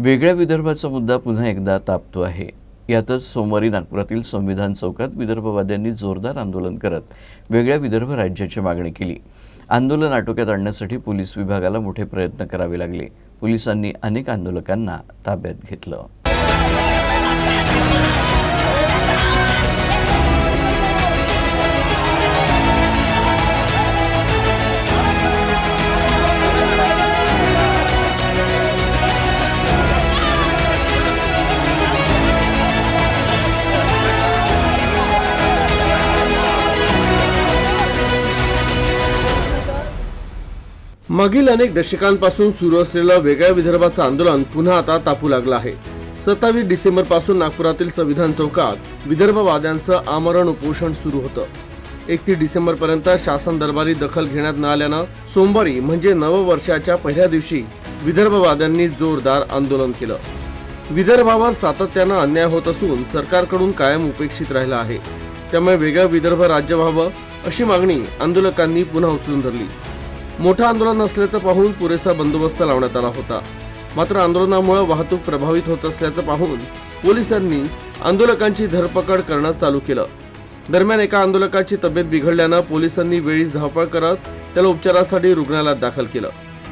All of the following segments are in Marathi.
वेगळ्या विदर्भाचा मुद्दा पुन्हा एकदा तापतो आहे. यातच सोमवारी नागपुरातील संविधान चौकात विदर्भवाद्यांनी जोरदार आंदोलन करत वेगळ्या विदर्भ राज्याची मागणी केली. आंदोलन आटोक्यात आणण्यासाठी पोलीस विभागाला मोठे प्रयत्न करावे लागले. पोलिसांनी अनेक आंदोलकांना ताब्यात घेतलं. मागील अनेक दशकांपासून सुरू असलेलं वेगळ्या विदर्भाचं आंदोलन पुन्हा आता तापू लागलं आहे. सत्तावीस डिसेंबरपासून नागपुरातील संविधान चौकात विदर्भवाद्यांचं आमरण उपोषण सुरू होतं. एकतीस डिसेंबर पर्यंत शासन दरबारी दखल घेण्यात न आल्यानं सोमवारी म्हणजे नववर्षाच्या पहिल्या दिवशी विदर्भवाद्यांनी जोरदार आंदोलन केलं. विदर्भावर सातत्यानं अन्याय होत असून सरकारकडून कायम उपेक्षित राहिला आहे. त्यामुळे वेगळं विदर्भ राज्य व्हावं अशी मागणी आंदोलकांनी पुन्हा उचलून धरली. मोठं आंदोलन असल्याचं पाहून पुरेसा बंदोबस्त लावण्यात आला होता. मात्र आंदोलनामुळे वाहतूक प्रभावित होत असल्याचं पाहून पोलिसांनी आंदोलकांची धरपकड करणं चालू केलं. दरम्यान एका आंदोलकाची तब्येत बिघडल्यानं पोलिसांनी वेळीच धावपळ करत त्याला उपचारासाठी रुग्णालयात दाखल केलं.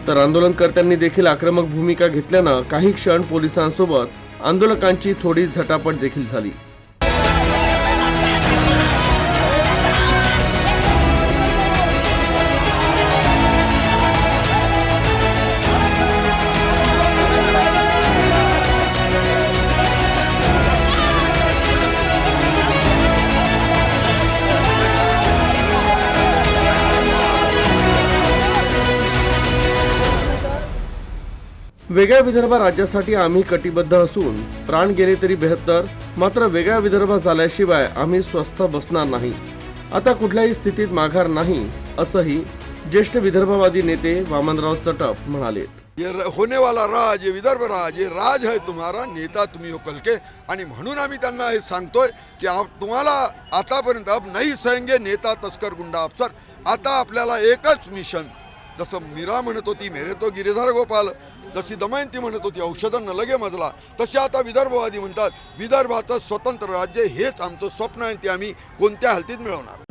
तर आंदोलनकर्त्यांनी देखील आक्रमक भूमिका घेतल्यानं काही क्षण पोलिसांसोबत आंदोलकांची थोडी झटापट देखील झाली. वेगळ्या विदर्भ राज्यासाठी आम्ही कटिबद्ध असून प्राण गेले तरी बेहत्तर मात्र वेगळ्या विदर्भ झाल्याशिवाय आम्ही स्वस्थ बसणार नाही. आता कुठल्याही स्थितीत माघार नाही असंही ज्येष्ठ विदर्भवादी नेते वामनराव चटप म्हणाले. ये र- होने वाला राज ये विदर्भ राज ये राज है तुम्हारा नेता तुम्ही हो कल के. आणि म्हणून आम्ही त्यांना हे सांगतोय की आप तुम्हाला आतापर्यंत आप नाही सहेंगे नेता तस्कर गुंडा अफसर. आता आपल्याला एकच मिशन जसं मीरा म्हणत होती मेरे तो गिरीधर गोपाल. जशी दमयंती म्हणत होती औषधं न लगे मजला. तसे आता विदर्भवादी म्हणतात विदर्भाचं स्वतंत्र राज्य हेच आमचं स्वप्न आहे ते आम्ही कोणत्या हालतीत मिळवणार?